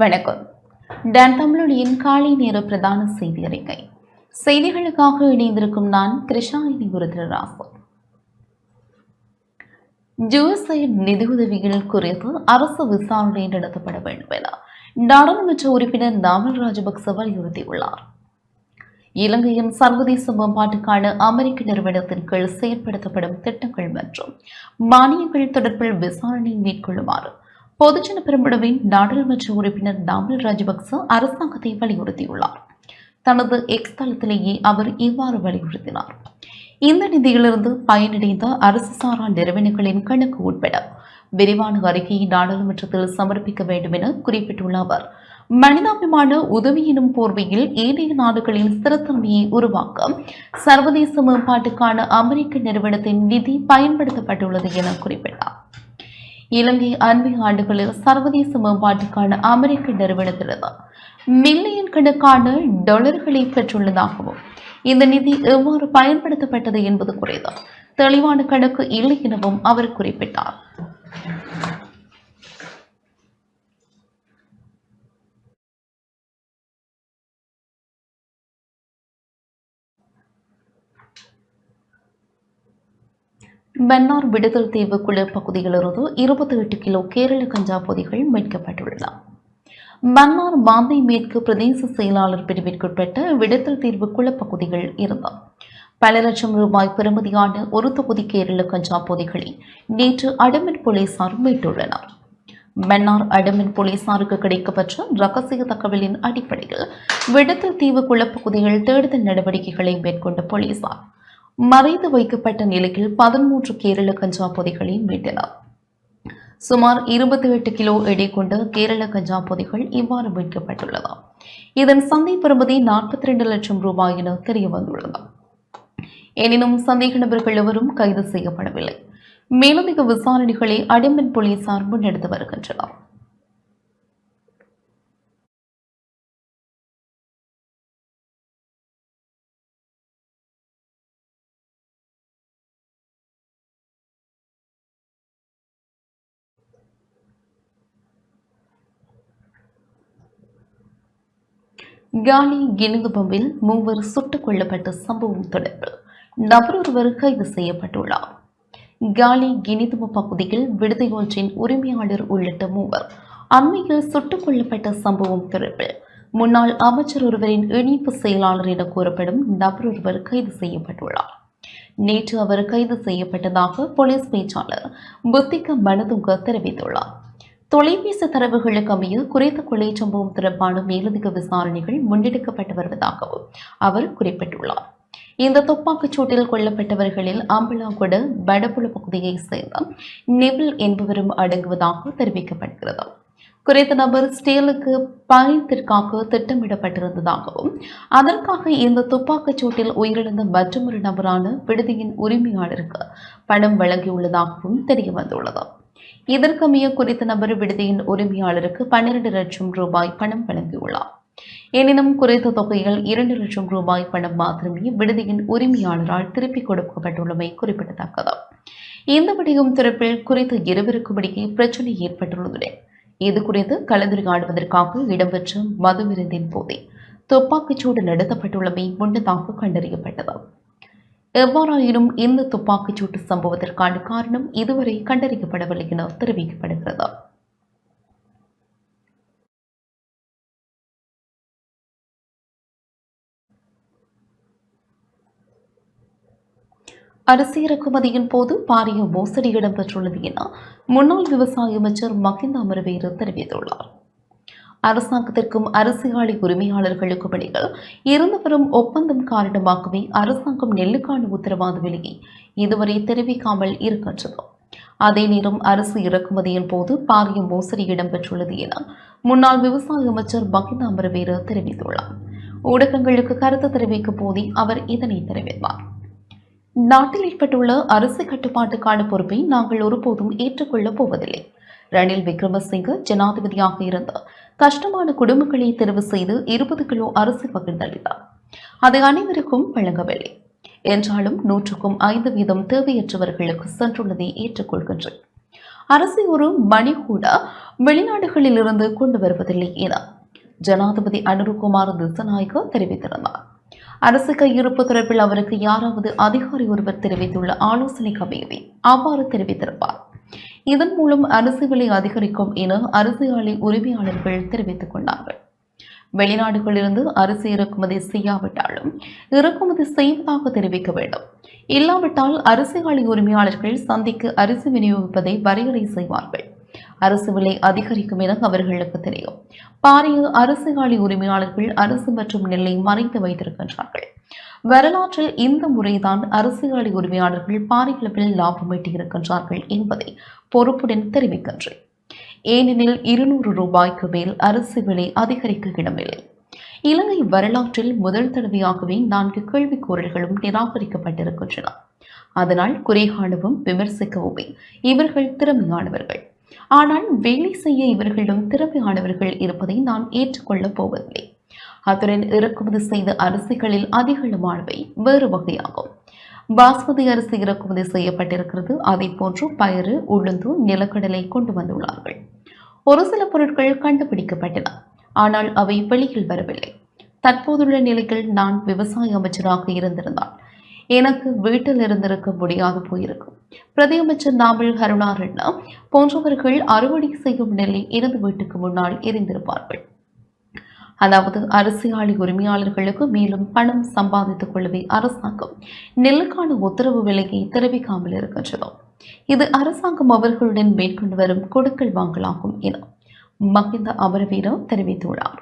வணக்கம். டன் தமிழொலியின் காலை நேர பிரதான செய்தி அறிக்கை. செய்திகளுக்காக இணைந்திருக்கும் நான் கிருஷ்ணாயினி ராசு ஜூசைட் நிதியுதவிகள் குறித்து அரசு விசாரணை நடத்தப்பட வேண்டும் என நாடாளுமன்ற உறுப்பினர் நாமல் ராஜபக்ச வலியுறுத்தியுள்ளார். இலங்கையின் சர்வதேச மேம்பாட்டுக்கான அமெரிக்க நிறுவனத்தின் கீழ் செயற்படுத்தப்படும் திட்டங்கள் மற்றும் மானியங்கள் தொடர்பில் விசாரணை மேற்கொள்ளுமாறு பொதுஜன பெருமுடவின் நாடாளுமன்ற உறுப்பினர் தாமில் ராஜபக்ச அரசாங்கத்தை வலியுறுத்தியுள்ளார். தனது எக்ஸ் தளத்திலேயே அவர் இவ்வாறு வலியுறுத்தினார். இந்த நிதியிலிருந்து பயனடைந்த அரசு சாரா நிறுவனங்களின் கணக்கு உட்பட விரிவான அறிக்கையை நாடாளுமன்றத்தில் சமர்ப்பிக்க வேண்டும் என குறிப்பிட்டுள்ள அவர் மனிதாபிமான உதவி எனும் போர்வையில் ஏனைய நாடுகளின் ஸ்திரத்தன்மையை உருவாக்க சர்வதேச மேம்பாட்டுக்கான அமெரிக்க நிறுவனத்தின் நிதி பயன்படுத்தப்பட்டுள்ளது என குறிப்பிட்டார். இலங்கை அண்மை ஆண்டுகளில் சர்வதேச மேம்பாட்டுக்கான அமெரிக்க நிறுவனத்திலிருந்து மில்லியன் கணக்கான டாலர்களை பெற்றுள்ளதாகவும் இந்த நிதி எவ்வாறு பயன்படுத்தப்பட்டது என்பது குறித்து தெளிவான கணக்கு இல்லை எனவும் அவர் குறிப்பிட்டார். மன்னார் விடுதல் தீவு குளிர் பகுதியிலிருந்து இருபத்தி எட்டு கிலோ கேரள கஞ்சா பொதிகள் மீட்கப்பட்டுள்ளன. மன்னார் மாந்தை மேற்கு பிரதேச செயலாளர் பிரிவிற்குட்பட்ட விடுதல் தீர்வு குளப்பகுதிகள் இருந்த பல லட்சம் ரூபாய் பெறுமதியான ஒரு தொகுதி கேரள கஞ்சா பொதிகளை நேற்று அடமின் போலீசார் மீட்டுள்ளனர். மன்னார் அடமின் போலீசாருக்கு கிடைக்கப்பெற்ற ரகசிய தகவலின் அடிப்படையில் விடுதல் தீவு குளப்பகுதியில் தேடுதல் நடவடிக்கைகளை மேற்கொண்ட போலீசார் மறைத்து வைக்கப்பட்ட நிலையில் பதிமூன்று கேரள கஞ்சா பொதிகளை மீட்டனர். சுமார் இருபத்தி எட்டு கிலோ எடை கொண்ட கேரள கஞ்சா பொதிகள் இவ்வாறு மீட்கப்பட்டுள்ளது இதன் சந்தை பெறுமதி நாற்பத்தி ரெண்டு லட்சம் ரூபாய் என தெரிய வந்துள்ளது எனினும் சந்தேக நபர்கள் எவரும் கைது செய்யப்படவில்லை. மேலதிக விசாரணைகளை அடிமன் போலீசார் முன்னெடுத்து வருகின்றனர். காலி கிணிகுபம்பில் மூவர் சுட்டுக் கொல்லப்பட்ட சம்பவம் தொடர்பில் நபர் ஒருவர் கைது செய்யப்பட்டுள்ளார். காலி கினிதும பகுதியில் விடுதி ஒன்றின் உரிமையாளர் உள்ளிட்ட மூவர் அண்மையில் சுட்டுக் கொல்லப்பட்ட சம்பவம் தொடர்பில். முன்னாள் அமைச்சர் ஒருவரின் இணைப்பு செயலாளர் என கூறப்படும் நபர் ஒருவர் கைது செய்யப்பட்டுள்ளார். நேற்று அவர் கைது செய்யப்பட்டதாக போலீஸ் பேச்சாளர் புத்திக மனதுங்க தெரிவித்துள்ளார். தொலைபேசி தரவுகளுக்கு அமைய குறித்த கொலை சம்பவம் தொடர்பான மேலதிக விசாரணைகள் முன்னெடுக்கப்பட்டு வருவதாகவும் அவர் குறிப்பிட்டுள்ளார். இந்த துப்பாக்கிச் சூட்டில் கொல்லப்பட்டவர்களில் அம்பலாகுட வடபுல பகுதியைச் சேர்ந்த நெவில் என்பவரும் அடங்குவதாக தெரிவிக்கப்படுகிறது. குறித்த நபர் ஸ்டேலுக்கு பயணத்திற்காக திட்டமிடப்பட்டிருந்ததாகவும் அதற்காக இந்த துப்பாக்கிச் சூட்டில் உயிரிழந்த மற்றொரு நபரான விடுதியின் உரிமையாளருக்கு பணம் வழங்கியுள்ளதாகவும் தெரிய வந்துள்ளது இதற்கமைய குறித்த நபர் விடுதியின் உரிமையாளருக்கு பன்னிரண்டு லட்சம் ரூபாய் பணம் வழங்கியுள்ளார். எனினும் குறித்த தொகையில் இரண்டு லட்சம் ரூபாய் பணம் மாத்திரமே விடுதியின் உரிமையாளரால் திருப்பிக் கொடுக்கப்பட்டுள்ளமை குறிப்பிடத்தக்கது. இந்த விடயம் தொடர்பில் குறித்த இருவருக்கும் இடையே பிரச்சனை ஏற்பட்டுள்ளதுடன் இது குறித்து கலந்துரையாடுவதற்காக இடம்பெற்ற மது விருந்தின் போதே துப்பாக்கிச்சூடு நடத்தப்பட்டுள்ளமை முன்னதாக கண்டறியப்பட்டது. எவ்வாறாயினும் இந்த துப்பாக்கிச்சூட்டு சம்பவத்திற்கான காரணம் இதுவரை கண்டறியப்படவில்லை என தெரிவிக்கப்படுகிறது. அரிசி இறக்குமதியின் போது பாரிய மோசடி இடம்பெற்றுள்ளது என முன்னாள் விவசாய அமைச்சர் மகிந்த அமர்வேறு தெரிவித்துள்ளார். அரசாங்கத்திற்கும் அரிசி உரிமையாளர்களுக்கும் இடையில் இருந்து வரும் ஒப்பந்தம் காரணமாகவே அரசாங்கம் நெல்லுக்கான உத்தரவாத விலையை இதுவரை தெரிவிக்காமல் இருக்கின்றது. அதே நேரம் அரிசி இறக்குமதியின் போது பாரிய மோசடி இடம்பெற்றுள்ளது என முன்னாள் விவசாய அமைச்சர் மகிந்த அமரவேறு தெரிவித்துள்ளார். ஊடகங்களுக்கு கருத்து தெரிவிக்கும் போதே அவர் இதனை தெரிவித்தார். நாட்டில் ஏற்பட்டுள்ள அரசு கட்டுப்பாட்டுக்கான பொறுப்பை நாங்கள் ஒருபோதும் ஏற்றுக்கொள்ளப் போவதில்லை. ரணில் விக்ரமசிங்க ஜனாதிபதியாக இருந்த கஷ்டமான குடும்பங்களை தெரிவு செய்து இருபது கிலோ அரிசி பகிர்ந்தளித்தார். அதை அனைவருக்கும் வழங்கவில்லை. என்றாலும் நூற்றுக்கும் ஐந்து வீதம் தேவையற்றவர்களுக்கு சென்றுள்ளதை ஏற்றுக்கொள்கின்றேன். அரசு ஒரு மணி கூட வெளிநாடுகளில் இருந்து கொண்டு வருவதில்லை என ஜனாதிபதி அனுருகுமார் திசநாயக்க தெரிவித்திருந்தார். அரசு கையிருப்பு தொடர்பில் அவருக்கு யாராவது அதிகாரி ஒருவர் தெரிவித்துள்ள ஆலோசனை அமையவே அவ்வாறு தெரிவித்திருப்பார். இதன் மூலம் அரசு விலை அதிகரிக்கும் என அரிசி ஆலை உரிமையாளர்கள் தெரிவித்துக் கொண்டார்கள். வெளிநாடுகளிலிருந்து அரிசி இறக்குமதி செய்யாவிட்டாலும் இறக்குமதி செய்வதாக தெரிவிக்க வேண்டும். இல்லாவிட்டால் அரிசி ஆலை உரிமையாளர்கள் சந்தைக்கு அரிசி விநியோகிப்பதை வரையறை செய்வார்கள். அரசு விலை அதிகரிக்கும் என அவர்களுக்கு தெரியும். பாரிய அரசு காலி உரிமையாளர்கள் அரசு மற்றும் நெல்லை மறைத்து வைத்திருக்கின்றார்கள். வரலாற்றில் இந்த முறைதான் அரசியல் உரிமையாளர்கள் பாரிய அளவில் லாபம் ஈட்டியிருக்கின்றார்கள் என்பதை பொறுப்புடன் தெரிவிக்கின்றேன். ஏனெனில் இருநூறு ரூபாய்க்கு மேல் அரிசி விலை அதிகரிக்க இடமில்லை. இலங்கை வரலாற்றில் முதல் தடவையாகவே நான்கு கேள்விக்கூறல்களும் நிராகரிக்கப்பட்டிருக்கின்றன. அதனால் குறைகாணவும் விமர்சிக்கவுமே இவர்கள் திறமையானவர்கள். ஆனால் வேலை செய்ய இவர்களிடம் திறமையானவர்கள் இருப்பதை நான் ஏற்றுக்கொள்ளப் போவதில்லை. அத்துடன் இறக்குமதி செய்த அரிசிகளில் அதிகளமானவை வேறு வகையாகும். பாஸ்மதி அரிசி இறக்குமதி செய்யப்பட்டிருக்கிறது. அதே போன்று பயறு உளுந்து நிலக்கடலை கொண்டு வந்துள்ளார்கள். ஒரு சில பொருட்கள் கண்டுபிடிக்கப்பட்டன. ஆனால் அவை வெளியில் வரவில்லை. தற்போதுள்ள நிலையில் நான் விவசாய அமைச்சராக இருந்திருந்தால் எனக்கு வீட்டில் இருந்திருக்க முடியாது போயிருக்கும். பிரதியமைச்சர் நாமல் கருணாரண்ணா போன்றவர்கள் அறுவடை செய்யும் நிலை எனது வீட்டுக்கு முன்னால் எரிந்திருப்பார்கள். அதாவது அரசியாளி உரிமையாளர்களுக்கு மேலும் பணம் சம்பாதித்துக் கொள்ளவே அரசாங்கம். நெல்லுக்கான உத்தரவு விலையை தெரிவிக்காமல் இருக்கின்றது? இது அரசாங்கம் அவர்களுடன் மேற்கொண்டு வரும் கொடுக்கல் வாங்கலாகும் என மகிந்த அமரவீர தெரிவித்துள்ளார்.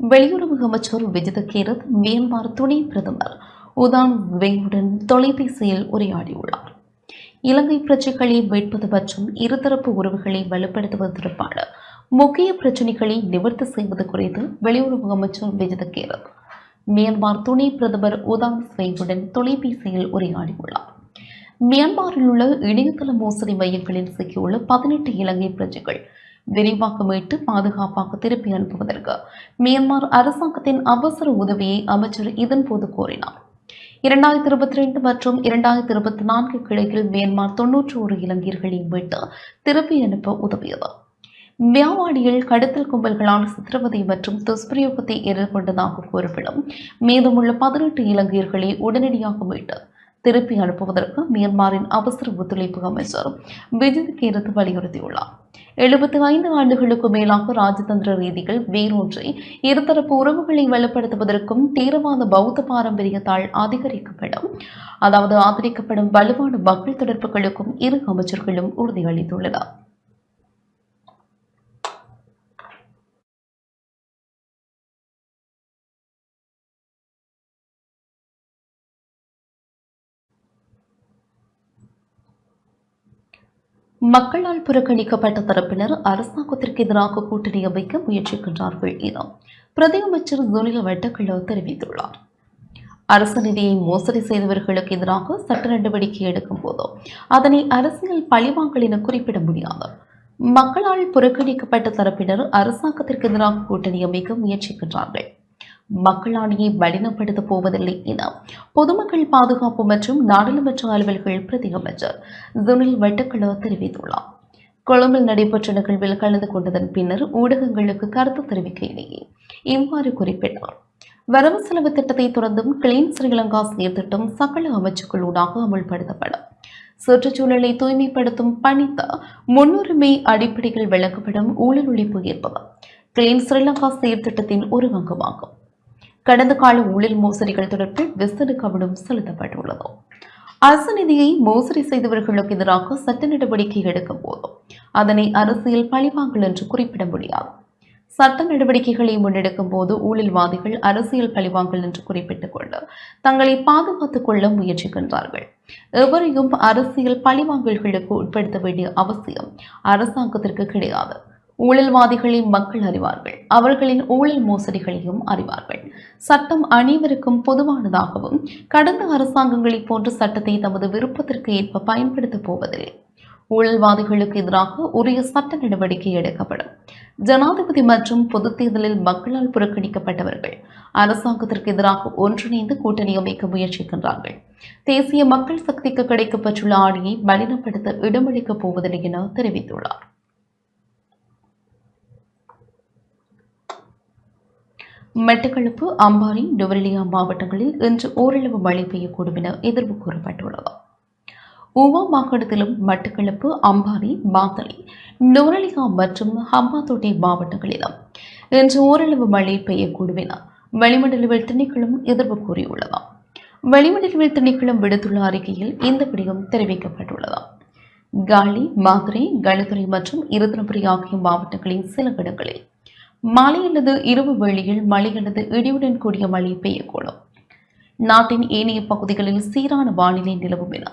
வெளியுறவு அமைச்சர் விஜித கேரத் மியான்மர் துணை பிரதமர் உதான் விவேகுடன் தொலைபேசியில் உரையாடியுள்ளார். இலங்கை பிரச்சனைகளை மீட்பது மற்றும் இருதரப்பு உறவுகளை வலுப்படுத்துவது தொடர்பான முக்கிய பிரச்சனைகளை நிவர்த்தி செய்வது குறித்து வெளியுறவு அமைச்சர் விஜித கேரத் மியான்மர் துணை பிரதமர் உதான் ஸ்வெங்குடன் தொலைபேசியில் உரையாடியுள்ளார். மியான்மரில் உள்ள இணையதள மோசடி மையங்களில் சிக்கியுள்ள பதினெட்டு இலங்கை பிரஜைகள் விரைவாக மீட்டு பாதுகாப்பாக திருப்பி அனுப்புவதற்கு மியான்மர் அரசாங்கத்தின் அவசர உதவியை அமைச்சர் இதன்போது கோரினார். இரண்டாயிரத்தி இருபத்தி ரெண்டு மற்றும் இரண்டாயிரத்தி இருபத்தி நான்கு கிளையில் மியான்மர் தொன்னூற்று ஒரு இலங்கையர்களை மீட்டு திருப்பி அனுப்ப உதவியது. மியாவாடியில் கடத்தல் கும்பல்களால் சித்திரவதை மற்றும் துஷ்பிரயோகத்தை எதிர்கொண்டதாக கூறப்படும். மீதமுள்ள பதினெட்டு இலங்கையர்களை உடனடியாக மீட்டு திருப்பி அனுப்புவதற்கு மியான்மரின் அவசர ஒத்துழைப்பு அமைச்சர் விஜய் கேரத் வலியுறுத்தியுள்ளார். எழுபத்தி ஐந்து ஆண்டுகளுக்கு மேலாக ராஜதந்திர ரீதியில் வேரூன்றி இருதரப்பு உறவுகளை வலுப்படுத்துவதற்கும் தீவிரவாத பௌத்த பாரம்பரியத்தால் அதிகரிக்கப்படும் அதாவது ஆதரிக்கப்படும் வலுவான மக்கள் தொடர்புகளுக்கும் இரு அமைச்சர்களும் உறுதியளித்துள்ளனர். மக்களால் புறக்கணிக்கப்பட்ட தரப்பினர் அரசாங்கத்திற்கு எதிராக கூட்டணி அமைக்க முயற்சிக்கின்றார்கள் என பிரதியமைச்சர் சுனில் வெட்டக்கிழ தெரிவித்துள்ளார். அரசு நிதியை மோசடி செய்தவர்களுக்கு எதிராக சட்ட நடவடிக்கை எடுக்கும் போதோ அதனை அரசியல் பழிவாங்கல் என குறிப்பிட முடியாது. மக்களால் புறக்கணிக்கப்பட்ட தரப்பினர் அரசாங்கத்திற்கு எதிராக கூட்டணி அமைக்க முயற்சிக்கின்றார்கள். மக்களாணியை வலினப்படுத்தப் போவதில்லை என பொதுமக்கள் பாதுகாப்பு மற்றும் நாடாளுமன்ற அலுவல்கள் பிரதி அமைச்சர் சுனில் தெரிவித்துள்ளார். கொழும்பில் நடைபெற்ற நிகழ்வில் கலந்து கொண்டதன் பின்னர் ஊடகங்களுக்கு கருத்து தெரிவிக்கையிலேயே இவ்வாறு குறிப்பிட்டார். வரவு செலவு திட்டத்தை தொடர்ந்தும் கிளீன் ஸ்ரீலங்கா செயற்திட்டம் சகல அமைச்சுக்களூடாக அமல்படுத்தப்படும் சுற்றுச்சூழலை தூய்மைப்படுத்தும் பணித்த முன்னுரிமை அடிப்படையில் விளக்கப்படும் ஊழல் ஒழிப்பு என்பது கிளீன் ஸ்ரீலங்கா செயற்திட்டத்தின் ஒரு பங்கமாகும் கடந்த கால ஊழல் மோசடிகள் தொடர்பில் விசேட கவனம் செலுத்தப்பட்டுள்ளது. அரசு நிதியை மோசடி செய்தவர்களுக்கு எதிராக சட்ட நடவடிக்கை எடுக்கும் போது அதனை அரசியல் பழிவாங்கல் என்று குறிப்பிட முடியாது. சட்ட நடவடிக்கைகளை முன்னெடுக்கும் போது ஊழல்வாதிகள் அரசியல் பழிவாங்கல் என்று குறிப்பிட்டுக் கொண்டு தங்களை பாதுகாத்துக் கொள்ள முயற்சிக்கின்றார்கள். எவரையும் அரசியல் பழிவாங்கல்களுக்கு உட்படுத்த வேண்டிய அவசியம் அரசாங்கத்திற்கு கிடையாது. ஊழல்வாதிகளை மக்கள் அறிவார்கள். அவர்களின் ஊழல் மோசடிகளையும் அறிவார்கள். சட்டம் அனைவருக்கும் பொதுவானதாகவும் கடந்த அரசாங்கங்களைப் போன்ற சட்டத்தை தமது விருப்பத்திற்கு ஏற்ப பயன்படுத்தப் போவதில்லை. ஊழல்வாதிகளுக்கு எதிராக உரிய சட்ட நடவடிக்கை எடுக்கப்படும். ஜனாதிபதி மற்றும் பொதுத் தேர்தலில் மக்களால் புறக்கணிக்கப்பட்டவர்கள் அரசாங்கத்திற்கு எதிராக ஒன்றிணைந்து கூட்டணி அமைக்க முயற்சிக்கின்றார்கள். தேசிய மக்கள் சக்திக்கு கிடைக்கப்பட்டுள்ள ஆணையை மலினப்படுத்த இடமளிக்கப் போவதில்லை என தெரிவித்துள்ளார். மெட்டக்களப்பு அம்பாறை நுவரெலியா மாவட்டங்களில் இன்று ஓரளவு மழை பெய்யக்கூடும் என எதிர்வு கூறப்பட்டுள்ளது. ஊவா மாகாணத்திலும் மட்டக்களப்பு அம்பாறை மாத்தளை நுவரெலியா மற்றும் ஹம்பாத்தோட்டை மாவட்டங்களிலும் இன்று ஓரளவு மழை பெய்யக்கூடும் என வளிமண்டலவில் திணைக்களம் எதிர்வு கூறியுள்ளது. வளிமண்டலவில் திணைக்களம் விடுத்துள்ள அறிக்கையில் இந்த விடயம் தெரிவிக்கப்பட்டுள்ளது. காலி மாதுரை களுத்துறை மற்றும் இருதனபுரி ஆகிய மாவட்டங்களின் சில இடங்களில் மாலை அல்லது இரவு வேளையில் மழை அல்லது இடியுடன் கூடிய மழை பெய்யக்கூடும். நாட்டின் ஏனைய பகுதிகளில் சீரான வானிலை நிலவும் என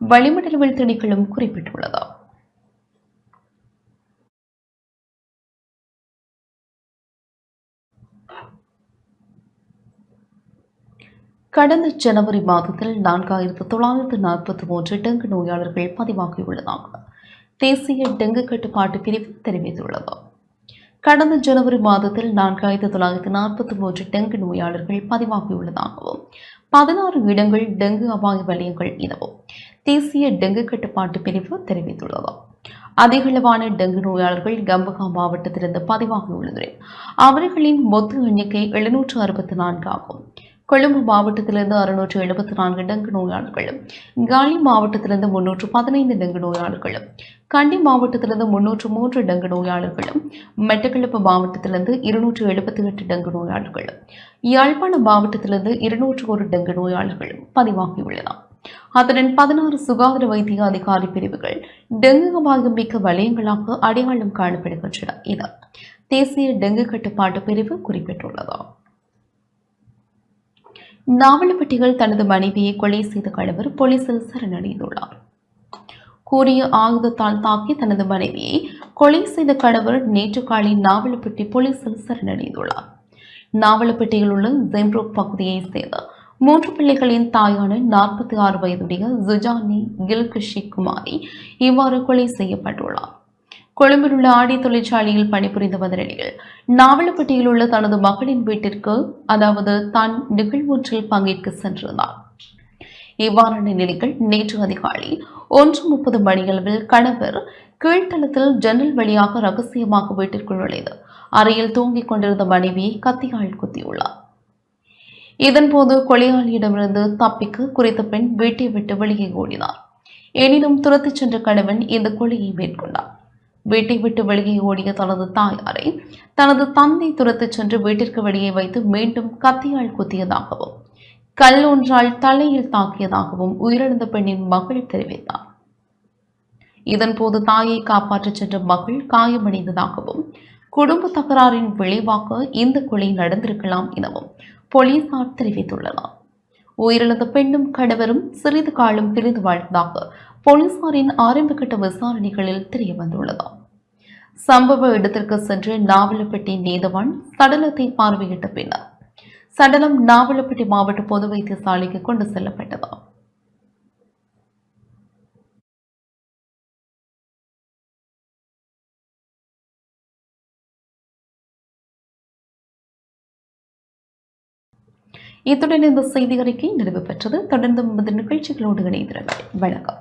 வளிமண்டலவியல் திணைக்களம் குறிப்பிட்டுள்ளது. கடந்த ஜனவரி மாதத்தில் நான்காயிரத்து தொள்ளாயிரத்து நாற்பத்தி மூன்று டெங்கு நோயாளர்கள் பதிவாகியுள்ளதாக தேசிய டெங்கு கட்டுப்பாட்டு பிரிவு தெரிவித்துள்ளது. கடந்த ஜனவரி மாதத்தில் நான்காயிரத்து தொள்ளாயிரத்து நாற்பத்தி மூன்று டெங்கு நோயாளர்கள் பதிவாகியுள்ளதாகவும் பதினாறு இடங்கள் டெங்கு அபாய வலயங்கள் எனவும் தேசிய டெங்கு கட்டுப்பாட்டு பிரிவு தெரிவித்துள்ளது. அதிகளவான டெங்கு நோயாளர்கள் கம்பகா மாவட்டத்திலிருந்து பதிவாகியுள்ளனர். அவர்களின் மொத்த எண்ணிக்கை எழுநூற்று அறுபத்தி நான்கு ஆகும். கொழும்பு மாவட்டத்திலிருந்து அறுநூற்று எழுபத்தி நான்கு டெங்கு நோயாளர்களும் காலி மாவட்டத்திலிருந்து முன்னூற்று பதினைந்து டெங்கு நோயாளர்களும் கண்டி மாவட்டத்திலிருந்து முன்னூற்று மூன்று டெங்கு நோயாளர்களும் மெட்டக்களப்பு மாவட்டத்திலிருந்து இருநூற்று எழுபத்தி எட்டு டெங்கு நோயாளர்களும் யாழ்ப்பாண மாவட்டத்திலிருந்து இருநூற்று ஒரு டெங்கு நோயாளர்களும் பதிவாகியுள்ளன. அதனின் பதினாறு சுகாதார வைத்திய அதிகாரி பிரிவுகள் டெங்கு அபாயம் மிக்க வலயங்களாக அடையாளம் காணப்படுகின்றன என தேசிய டெங்கு கட்டுப்பாட்டு பிரிவு குறிப்பிட்டுள்ளது. நாவலப்பட்டிகள் தனது மனைவியை கொலை செய்த கணவர் போலீசில் சரணடைந்துள்ளார். கூறிய ஆயுதத்தால் தாக்கி தனது மனைவியை கொலை செய்த கணவர் நேற்று காலை நாவலப்பட்டி போலீசில் சரணடைந்துள்ளார். நாவலப்பட்டியில் உள்ள ஜெம்ரோக் பகுதியை சேர்ந்த மூன்று பிள்ளைகளின் தாயான நாற்பத்தி ஆறு வயதுடைய ஜுஜானி கில்கிஷி குமாரி இவ்வாறு கொலை செய்யப்பட்டுள்ளார். கொழும்பில் உள்ள ஆடி தொழிற்சாலையில் பணிபுரிந்து வந்த நிலையில் நாவலப்பட்டியில் உள்ள தனது மகளின் வீட்டிற்கு அதாவது தான் நிகழ்வொன்றில் பங்கேற்க சென்றிருந்தார். இவ்வாறான நிலைகள் நேற்று அதிகாலை ஒன்று முப்பது மணியளவில் கணவர் கீழ்த்தளத்தில் ஜன்னல் வழியாக ரகசியமாக வீட்டிற்குள் நுழைந்து அறையில் தூங்கிக் கொண்டிருந்த மனைவியை கத்தியால் குத்தியுள்ளார். இதன்போது கொலையாளியிடமிருந்து தப்பிக்க குறித்த பெண் வீட்டை விட்டு வெளியே ஓடினார். எனினும் துரத்திச் சென்ற கணவன் இந்த கொலையை மேற்கொண்டார். வீட்டை விட்டு வெளியே ஓடிய தனது தாயாரை தனது தந்தை துரத்துச் சென்று வீட்டிற்கு வெளியே வைத்து மீண்டும் கத்தியால் குத்தியதாகவும் கல் ஒன்றால் தலையில் தாக்கியதாகவும் உயிரிழந்த பெண்ணின் மகள் தெரிவித்தார். இதன்போது தாயை காப்பாற்றச் சென்ற மகள் காயமடைந்ததாகவும் குடும்ப தகராறின் விளைவாக இந்த கொலை நடந்திருக்கலாம் எனவும் போலீசார் தெரிவித்துள்ளனர். உயிரிழந்த பெண்ணும் கணவரும் சிறிது காலம் பிரிந்து வாழ்ந்ததாக போலீசாரின் ஆரம்பகட்ட விசாரணைகளில் தெரிய வந்துள்ளது சம்பவ இடத்திற்கு சென்று நாவலப்பட்டி நீதவான் சடலத்தை பார்வையிட்ட பின்னர் சடலம் நாவலப்பட்டி மாவட்ட பொது வைத்தியசாலைக்கு கொண்டு செல்லப்பட்டது. இத்துடன் இந்த செய்தி அறிக்கை நிறைவு பெற்றது. தொடர்ந்து நமது நிகழ்ச்சிகளோடு இணைந்திருங்கள். வணக்கம்.